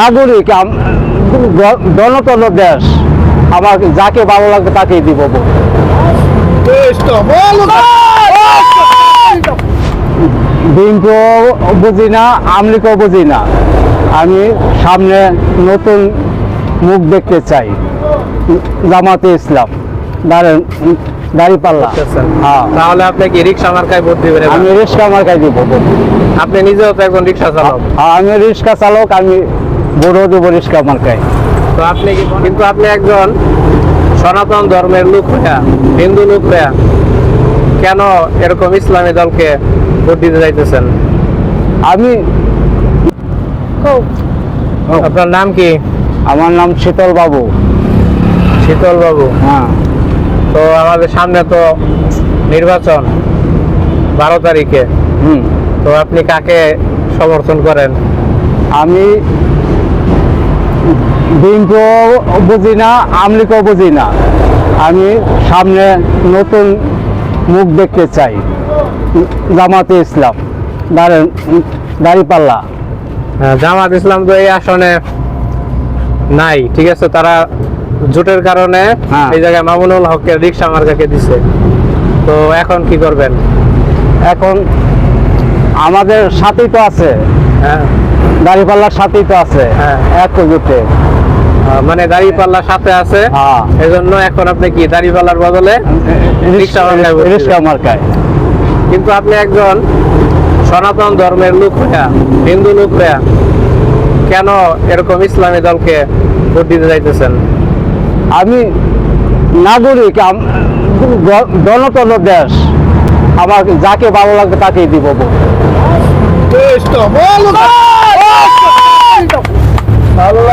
নাগরিক গণতন্ত্র দেশ আমার যাকে ভালো লাগবে তাকেই দিব। বিএনপিও বুঝি না আমলিকেও বুঝি না আমি সামনে নতুন মুখ দেখতে চাই জামাতে ইসলাম দাঁড়েন দাড়ি পাল্লা বুঝতেছেন? হ্যাঁ তাহলে আপনি কি রিক্সা মার্কায় ভোট দিবেন? আমি রিক্সা মার্কাই দিব ভোট। আপনি নিজেও তো একজন রিক্সা চালক হ্যাঁ, আমি রিক্সা চালক আমি বড় রিক্সা মার্কায় তো আপনি কি কিন্তু আপনি একজন সনাতন ধর্মের লোক হইয়া হিন্দু লোক হইয়া কেন এরকম ইসলামী দলকে ভোট দিতে যাইতেছেন? আমি আপনার নাম কি? আমার নাম শীতল বাবু। শীতল বাবু। হ্যাঁ। তো আমাদের সামনে তো নির্বাচন বারো তারিখে। হুম। তো আপনি কাকে সমর্থন করেন? আমি বিএনপিও বুঝি না আমলিকেও বুঝি না। আমি সামনে নতুন মুখ দেখতে চাই। জামাতে ইসলাম দাঁড়েন দাড়ি পাল্লা হ্যাঁ, জামাত ইসলাম তো এই আসনে নাই ঠিক আছে? তারা জোটের কারণে হ্যাঁ। এই জায়গায় মামুনুল হকের রিক্সা মার্কাকে দিছে। তো এখন কি করবেন? এখন আমাদের সাথেই তো আছে। হ্যাঁ। দাড়ি পাল্লার সাথেই তো আছে। হ্যাঁ। এক জুটে মানে দাড়িপাল্লার সাথে আছে। হ্যাঁ। এই জন্য এখন আপনি কি দাড়িপাল্লার বদলে রিক্সা মার্কায় কিন্তু আপনি একজন সনাতন ধর্মের লোক হইয়া হিন্দু লোক হইয়া কেন এরকম ইসলামী দলকে ভোট দিতে যাইতেছেন? আমি নাগরিক আম- গণতন্ত্র দেশ আমার যাকে ভালো লাগবে তাকেই দিব ভোট।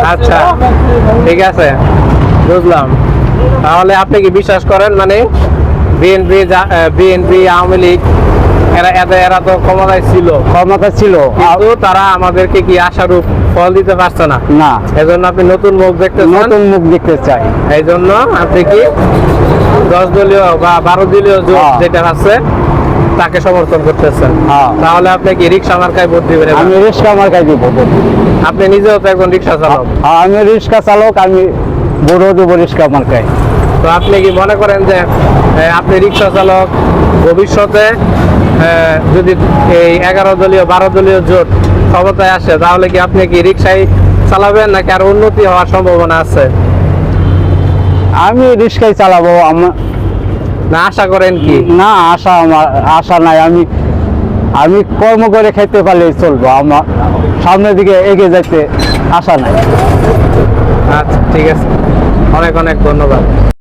আচ্ছা ঠিক আছে। বুঝলাম। তাহলে আপনি কি বিশ্বাস করেন? মানে বিএনপি বিএনপি আওয়ামী লীগ এরা এরা- তো ক্ষমতায় ছিল। ক্ষমতা ছিল। কিন্তু তারা আমাদেরকে কি আশারূপ ফল দিতে পারছে না? না। এজন্য আপনি নতুন মুখ দেখতেছেন নতুন মুখ দেখতে চাই। এই জন্য আপনি কি দশ দলীয় বা বারো দলীয় জোট হ্যাঁ। যেটা আছে তাকে সমর্থন করতেছেন। হ্যাঁ। তাহলে আপনি কি রিক্সা মার্কায় ভোট দিবেন আমি রিক্সা মার্কায় দিব। আপনি নিজেও তো একজন রিক্সা চালক। হ্যাঁ, আমি রিক্সা চালক আমি বড় দেবো রিক্সা মার্কায়। তো আপনি কি মনে করেন যে আপনি রিক্সা চালক ভবিষ্যতে যদি এই এগারো দলীয় বারো দলীয় জোট ক্ষমতায় আসে তাহলে কি আপনি কি রিক্সাই চালাবেন নাকি আর উন্নতি হওয়ার সম্ভাবনা আছে? আমি রিক্সাই চালাবো আমার না আশা করেন কি? না আশা আমার আশা নাই আমি আমি কর্ম করে খেতে পারলে চলবো আমার সামনের দিকে এগিয়ে যেতে আশা নাই। আচ্ছা ঠিক আছে। অনেক অনেক ধন্যবাদ।